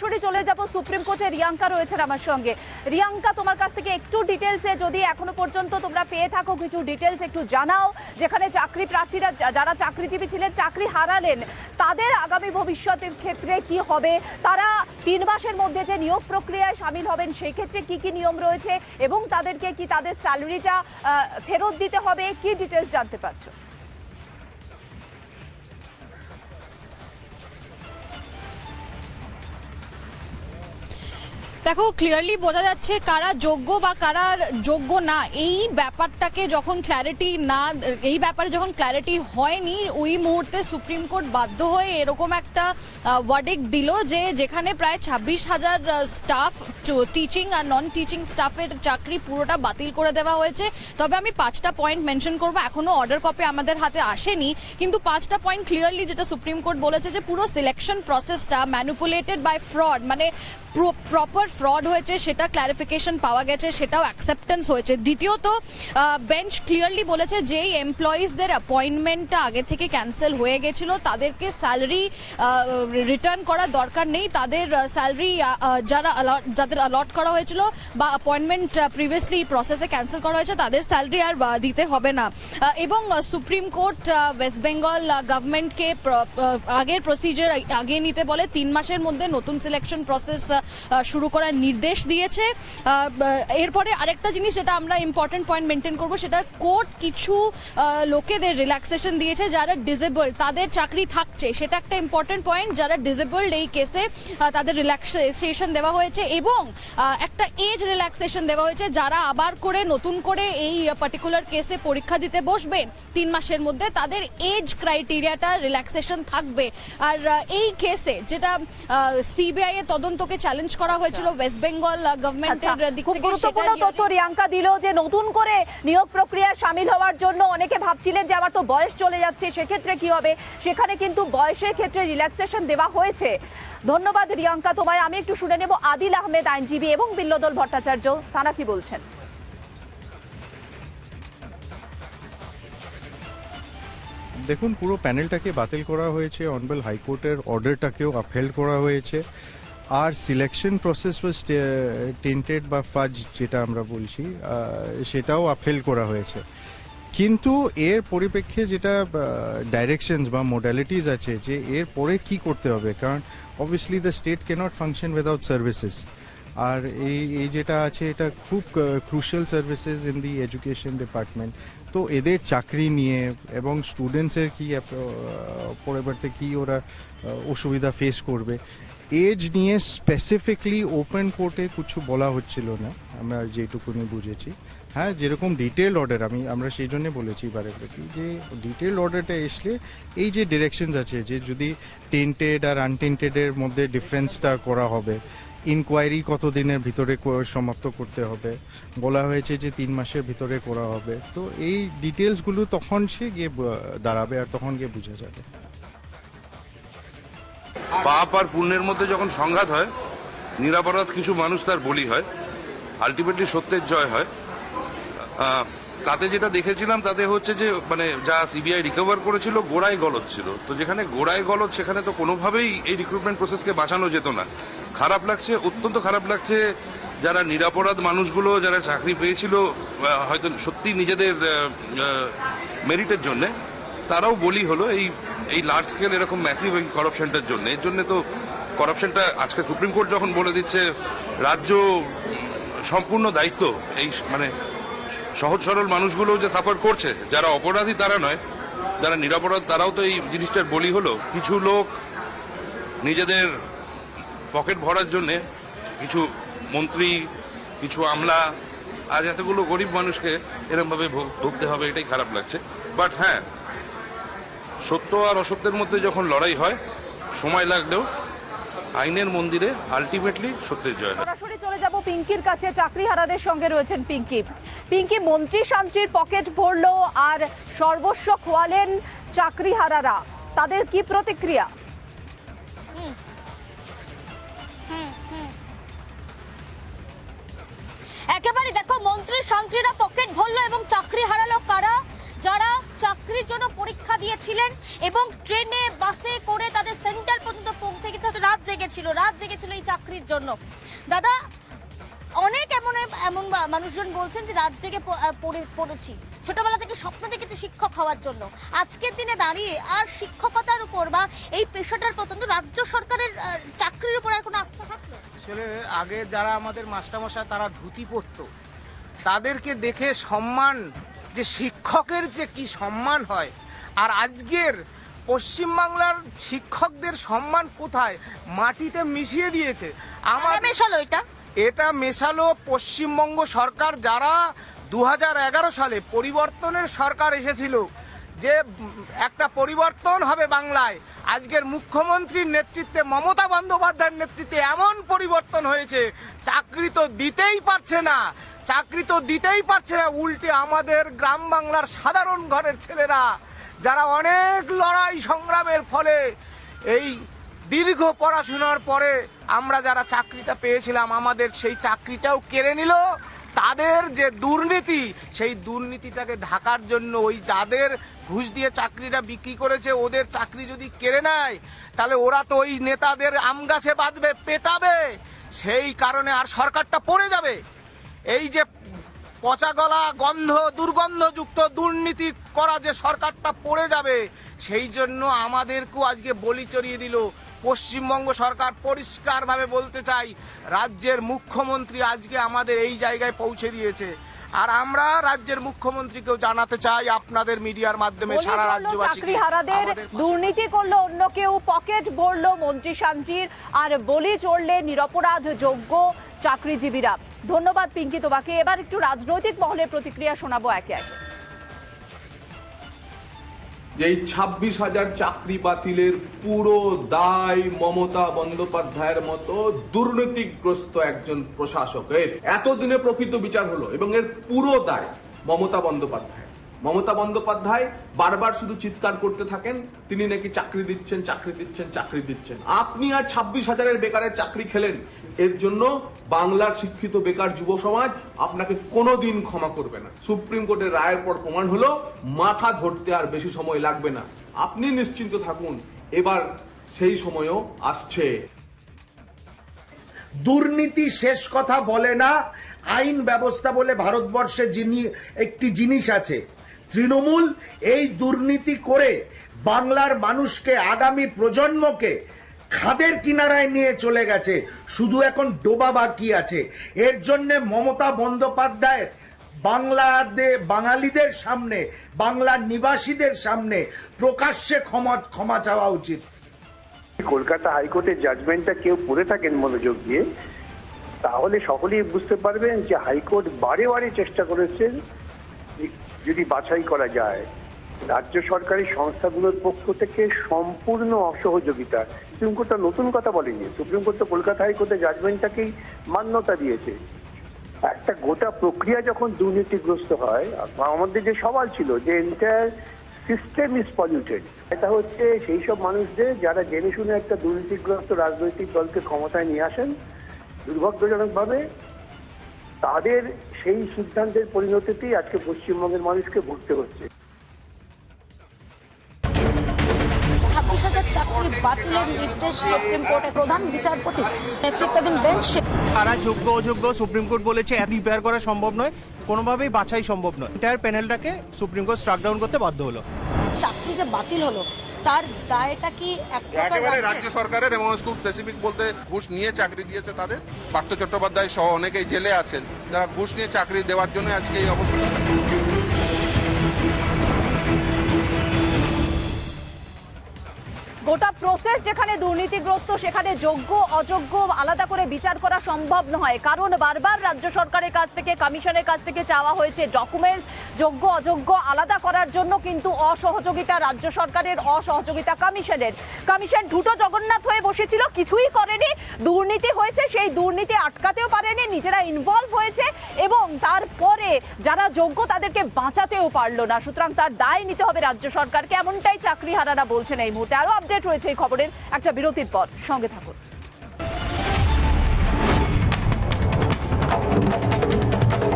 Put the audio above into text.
সরাসরি চলে যাব। সুপ্রিম কোর্টে রিয়াঙ্কা রয়েছেন আমার সঙ্গে। রিয়াঙ্কা, তোমার কাছ থেকে একটু ডিটেলসে যদি এখনও পর্যন্ত তোমরা পেয়ে থাকো, কিছু ডিটেলস একটু জানাও। যেখানে চাকরি প্রার্থীরা, যারা চাকরিজীবী ছিলেন, চাকরি হারালেন, তাদের আগামী ভবিষ্যতের ক্ষেত্রে কি হবে? তারা তিন মাসের মধ্যে যে নিয়োগ প্রক্রিয়ায় সামিল হবেন, সেই ক্ষেত্রে কি কি নিয়ম রয়েছে? এবং তাদেরকে কি তাদের স্যালারিটা ফেরত দিতে হবে? কি ডিটেলস জানতে পারছ? দেখো ক্লিয়ারলি বোঝা যাচ্ছে কারা যোগ্য বা কারা যোগ্য না। এই ব্যাপারটাকে যখন ক্ল্যারিটি না, এই ব্যাপারে যখন ক্ল্যারিটি হয়নি, ওই মুহূর্তে সুপ্রিম কোর্ট বাধ্য হয়ে এরকম একটা ওয়ার্ডিক দিল যে যেখানে প্রায় ছাব্বিশ হাজার স্টাফ টিচিং আর নন টিচিং স্টাফের চাকরি পুরোটা বাতিল করে দেওয়া হয়েছে। তবে আমি পাঁচটা পয়েন্ট মেনশন করব, এখনও অর্ডার কপি আমাদের হাতে আসেনি। কিন্তু পাঁচটা পয়েন্ট ক্লিয়ারলি যেটা সুপ্রিম কোর্ট বলেছে যে পুরো সিলেকশন প্রসেসটা ম্যানুপুলেটেড বাই ফ্রড মানে প্রপার ফ্রড হয়েছে, সেটা ক্লারিফিকেশন পাওয়া গেছে, সেটাও অ্যাকসেপ্টেন্স হয়েছে। দ্বিতীয়ত বেঞ্চ ক্লিয়ারলি বলেছে যেই এমপ্লয়িজদের অ্যাপয়েন্টমেন্টটা আগে থেকে ক্যান্সেল হয়ে গেছিল। তাদেরকে স্যালারি রিটার্ন করার দরকার নেই। তাদের স্যালারি যারা যাদের অলট করা হয়েছিল বা অ্যাপয়েন্টমেন্ট প্রিভিয়াসলি প্রসেসে ক্যান্সেল করা হয়েছে, তাদের স্যালারি আর দিতে হবে না। এবং সুপ্রিম কোর্ট ওয়েস্ট বেঙ্গল গভর্নমেন্টকে আগের প্রসিজার আগে নিতে বলে, তিন মাসের মধ্যে নতুন সিলেকশন প্রসেস শুরু করার নির্দেশ দিয়েছে। এরপরে আরেকটা জিনিস যেটা আমরা ইম্পর্টেন্ট পয়েন্ট মেনটেন করব, সেটা কোর্ট কিছু লোকেদের রিল্যাক্সেশন দিয়েছে যারা ডিসেবল তাদের চাকরি থাকছে। সেটা একটা ইম্পর্টেন্ট পয়েন্ট যারা ডিসেবলড এই কেসে তাদের রিল্যাক্সেশন দেওয়া হয়েছে এবং একটা এজ রিল্যাক্সেশন দেওয়া হয়েছে যারা আবার করে, নতুন করে এই পার্টিকুলার কেসে পরীক্ষা দিতে বসবেন তিন মাসের মধ্যে তাদের এজ ক্রাইটেরিয়াটা রিল্যাক্সেশন থাকবে। আর এই কেসে যেটা সিবিআই এর তদন্তকে চ্যালেঞ্জ করা হয়েছিল ওয়েস্ট বেঙ্গল গভর্নমেন্টের দিক থেকে গুরুত্বপূর্ণ তথ্য রিয়াঙ্কা দিল যে নতুন করে নিয়োগ প্রক্রিয়ায় সামিল হওয়ার জন্য অনেকে ভাবছিলেন যে আমার তো বয়স চলে যাচ্ছে সেক্ষেত্রে কি হবে? সেখানে কিন্তু বয়সের ক্ষেত্রে রিল্যাক্সেশন দেওয়া হয়েছে। ধন্যবাদ রিয়াঙ্কা তোমায়। আমি একটু শুনে নেব আদিল আহমেদ আইনজীবী এবং বিল্লদল ভট্টাচার্য। তারা কি বলছেন? দেখুন পুরো প্যানেলটাকে বাতিল করা হয়েছে। অনবেল হাইকোর্টের অর্ডারটাকেও আপহেল্ড করা হয়েছে। আর সিলেকশন প্রসেস ওয়াজ টেন্টেড বা ফাজ যেটা আমরা বলছি সেটাও আফেল করা হয়েছে। কিন্তু এর পরিপ্রেক্ষে যেটা ডাইরেকশনস বা মোডালিটিস আছে যে এর পরে কি করতে হবে, কারণ obviously the state cannot function without services আর এই এই যেটা আছে, এটা খুব crucial services in the education department তো এদের চাকরি নিয়ে এবং স্টুডেন্টসের কি পরিবর্তে কি ওরা অসুবিধা ফেস করবে এজ নিয়ে স্পেসিফিকলি ওপেন কোর্টে কিছু বলা হচ্ছিল না, আমরা যেটুকুনি বুঝেছি। হ্যাঁ যেরকম ডিটেল অর্ডার আমি, আমরা সেই জন্য বলেছি বারে বারে যে ডিটেল অর্ডারটা এসলে এই যে ডিরেকশনস আছে, যে যদি টেন্টেড আর আনটেন্টেডের মধ্যে ডিফারেন্সটা করা হবে ইনকোয়ারি কত দিনের ভিতরে সমাপ্ত করতে হবে? বলা হয়েছে যে তিন মাসের ভিতরে করা হবে। তো এই ডিটেলসগুলো তখন সে গিয়ে দাঁড়াবে আর তখন গিয়ে বোঝা যাবে। পাপ আর পুণ্যের মধ্যে যখন সংঘাত হয়, নিরাপরাধ কিছু মানুষ তার বলি হয়। আলটিমেটলি সত্যের জয় হয়। তাতে যেটা দেখেছিলাম, তাতে হচ্ছে যে মানে যা সিবিআই রিকভার করেছিল, গোড়ায় গলদ ছিল। তো যেখানে গোড়ায় গলদ, সেখানে তো কোনোভাবেই এই রিক্রুটমেন্ট প্রসেসকে বাঁচানো যেত না। খারাপ লাগছে, অত্যন্ত খারাপ লাগছে। যারা নিরাপরাধ মানুষগুলো, যারা চাকরি পেয়েছিল হয়তো সত্যি নিজেদের মেরিটের জন্যে, তারাও বলি হলো, এই এই লার্জ স্কেল এরকম ম্যাসিভ করাপশনটার জন্য। এর জন্য তো করাপশনটা আজকে সুপ্রিম কোর্ট যখন বলে দিচ্ছে, রাজ্য সম্পূর্ণ দায়িত্ব, এই মানে সহজ সরল মানুষগুলো যে সাফার করছে, যারা অপরাধী তারা নয়, যারা নিরাপরাধ তারাও তো এই জিনিসটার বলি হলো, কিছু লোক নিজেদের পকেট ভরার জন্যে কিছু মন্ত্রী কিছু আমলা আজ এতগুলো গরিব মানুষকে এরমভাবে ভোগ- ভুগতে হবে এটাই খারাপ লাগছে। বাট হ্যাঁ সত্য আর অসত্যের মধ্যে যখন লড়াই হয় সময় লাগলেও আইনের মন্দিরে আলটিমেটলি সত্যের জয় হয়। সরাসরি চলে যাব পিঙ্কির কাছে চাকরি হারাদের সঙ্গে রয়েছেন পিঙ্কি। পিঙ্কি মন্ত্রী শান্তির পকেট ভরলো আর সর্বস্ব খোয়ালেন চাকরি হারারা তাদের কি প্রতিক্রিয়া? একেবারে দেখো, মন্ত্রী সন্ত্রীরা পকেট ভরলো এবং চাকরি হারালো কারা? যারা চাকরির জন্য পরীক্ষা দিয়েছিলেন এবং ট্রেনে, বাসে করে তাদের সেন্টার পর্যন্ত পৌঁছে গেছে রাত জেগেছিল রাত জেগেছিল এই চাকরির জন্য। দাদা, অনেক এমন এমন মানুষজন বলছেন যে রাত জেগে পড়েছি। ছোটবেলা থেকে স্বপ্ন দেখেছি শিক্ষক হওয়ার জন্য। আজকের দিনে দাঁড়িয়ে আর শিক্ষকতার উপর বা এই পেশাটার পর্যন্ত রাজ্য সরকারের চাকরির উপর আর কোনো আস্থা থাকল? আসলে আগে যারা আমাদের মাস্টারমশাই তারা ধুতি পরতো। তাদেরকে দেখে সম্মান যে শিক্ষকের যে কি সম্মান হয়। আর আজকের পশ্চিমবাংলার শিক্ষকদের সম্মান কোথায়? মাটিতে মিশিয়ে দিয়েছে। আমার আমার মেশালো এটা? এটা মেশালো পশ্চিমবঙ্গ সরকার যারা দু হাজার এগারো সালে পরিবর্তনের সরকার এসেছিল যে একটা পরিবর্তন হবে বাংলায়। আজকের মুখ্যমন্ত্রীর নেতৃত্বে মমতা বন্দ্যোপাধ্যায়ের নেতৃত্বে এমন পরিবর্তন হয়েছে, চাকরি তো দিতেই পারছে না। চাকরি তো দিতেই পারছে না, উল্টে আমাদের গ্রাম বাংলার সাধারণ ঘরের ছেলেরা, যারা অনেক লড়াই সংগ্রামের ফলে এই দীর্ঘ পড়াশোনার পরে আমরা যারা চাকরিটা পেয়েছিলাম, আমাদের সেই চাকরিটাও কেড়ে নিল। তাদের যে দুর্নীতি, সেই দুর্নীতিটাকে ঢাকার জন্য ওই যাদের ঘুষ দিয়ে চাকরিটা বিক্রি করেছে, ওদের চাকরি যদি কেড়ে নেয়, তাহলে ওরা তো ওই নেতাদের আম গাছে বাঁধবে, পেটাবে। সেই কারণে আর সরকারটা পড়ে যাবে। এই যে পচা গলা, গন্ধ, দুর্গন্ধযুক্ত দুর্নীতি করা যে সরকারটা পড়ে যাবে, সেই জন্য আমাদেরকেও আজকে বলি চড়িয়ে দিল। পশ্চিমবঙ্গ সরকার পরিষ্কারভাবে বলতে চাই রাজ্যের মুখ্যমন্ত্রী আজকে আমাদের এই জায়গায় পৌঁছে দিয়েছে। আর আমরা রাজ্যের মুখ্যমন্ত্রীকেও জানাতে চাই আপনাদের মিডিয়ার মাধ্যমে সারা চাকরিহারাদের আমাদের দুর্নীতি করল অন্য কেউ পকেট ভরলো মন্ত্রী শান্তির আর বলি চড়লে নিরপরাধ যোগ্য চাকরিজীবীরা। ধন্যবাদ পিঙ্কি তোমাকে। এবার একটু রাজনৈতিক মহলের প্রতিক্রিয়া শোনাবো একে একে। এই ছাব্বিশ হাজার চাকরি বাতিলের পুরো দায় মমতা বন্দ্যোপাধ্যায়ের মতো দুর্নীতিগ্রস্ত একজন প্রশাসকের। এতদিনে প্রকৃত বিচার হলো এবং এর পুরো দায় মমতা বন্দ্যোপাধ্যায় মমতা বন্দ্যোপাধ্যায় বারবার শুধু চিৎকার করতে থাকেন, তিনি নাকি চাকরি দিচ্ছেন চাকরি দিচ্ছেন চাকরি দিচ্ছেন। আপনি আর ছাব্বিশ হাজারের বেকারের চাকরি খেলেন এর জন্য বাংলার শিক্ষিত বেকার যুব সমাজ আপনাকে কোনোদিন ক্ষমা করবে না। সুপ্রিম কোর্টের রায়ের পর প্রমাণ হলো, মাথা ধরতে আর বেশি সময় লাগবে না। আপনি নিশ্চিন্ত থাকুন, এবার সেই সময়ও আসছে। দুর্নীতি শেষ কথা বলে না, আইন ব্যবস্থা বলে ভারতবর্ষে যিনি একটি জিনিস আছে। তৃণমূল এই দুর্নীতি করে বাংলার মানুষকে, আগামী প্রজন্মকে খাদের কিনারায় নিয়ে চলে গেছে। শুধু এখন ডোবা বাকি আছে। এর জন্য মমতা বন্দ্যোপাধ্যায়ের বাংলাদে, বাঙালিদের সামনে, বাংলার নিবাসীদের সামনে প্রকাশ্যে ক্ষমা ক্ষমা চাওয়া উচিত। কলকাতা হাইকোর্টের জাজমেন্টটা কেউ পড়ে থাকেন মনোযোগ দিয়ে, তাহলে সকলেই বুঝতে পারবেন যে হাইকোর্ট বারে বারে চেষ্টা করেছেন, যদি বাছাই করা যায়। রাজ্য সরকারি সংস্থাগুলোর পক্ষ থেকে সম্পূর্ণ অসহযোগিতা। সুপ্রিম কোর্টটা নতুন কথা বলেনি। সুপ্রিম কোর্ট তো কলকাতা হাইকোর্টের জাজমেন্টটাকেই মান্যতা দিয়েছে। একটা গোটা প্রক্রিয়া যখন দুর্নীতিগ্রস্ত হয়, আমাদের যে সওয়াল ছিল যে এন্টায়ার সিস্টেম ইজ পলিউটেড এটা হচ্ছে সেই সব মানুষদের যারা জেনে শুনে একটা দুর্নীতিগ্রস্ত রাজনৈতিক দলকে ক্ষমতায় নিয়ে আসেন, দুর্ভাগ্যজনকভাবে তাদের সেই সিদ্ধান্তের পরিণতিতেই আজকে পশ্চিমবঙ্গের মানুষকে ভুগতে হচ্ছে। বাতিলের নির্দেশ সুপ্রিম কোর্টের প্রধান বিচারপতি নেতৃত্বাধীন বেঞ্চ কারা যোগ্য অযোগ্য সুপ্রিম কোর্ট বলেছে রিপেয়ার করা সম্ভব নয় কোনোভাবেই বাছাই সম্ভব নয়। এন্টায়ার প্যানেলটাকে সুপ্রিম কোর্ট স্ট্রাক ডাউন করতে বাধ্য হলো। চাকরি যে বাতিল হলো তার দায়টা কি এক একেবারে রাজ্য সরকারের এবং খুব স্পেসিফিক বলতে ঘুষ নিয়ে চাকরি দিয়েছে তাদের। পার্থ চট্টোপাধ্যায় সহ অনেকেই জেলে আছেন। যারা ঘুষ নিয়ে চাকরি দেওয়ার জন্য আজকে এই অবস্থা গোটা প্রসেস যেখানে দুর্নীতিগ্রস্ত, সেখানে যোগ্য, অযোগ্য, আলাদা করে বিচার করা সম্ভব নয়। কারণ বারবার রাজ্য সরকারের কাছ থেকে, কমিশনের কাছ থেকে চাওয়া হয়েছে ডকুমেন্টস যোগ্য, অযোগ্য, আলাদা করার জন্য কিন্তু অসহযোগিতা রাজ্য সরকারের, অসহযোগিতা কমিশনের। কমিশন ঢুটো জগন্নাথ হয়ে বসেছিল, কিছুই করেনি। দুর্নীতি হয়েছে, সেই দুর্নীতি আটকাতেও নিজেরা ইনভলভ হয়েছে এবং তারপরে যারা যোগ্য তাদেরকে বাঁচাতেও পারল না। সুতরাং তার দায় নিতে হবে রাজ্য সরকারকে। এমনটাই চাকরি হারারা বলছেন এই মুহূর্তে। আরও আপডেট রয়েছে এই খবরের। একটা বিরতির পর সঙ্গে থাকুন।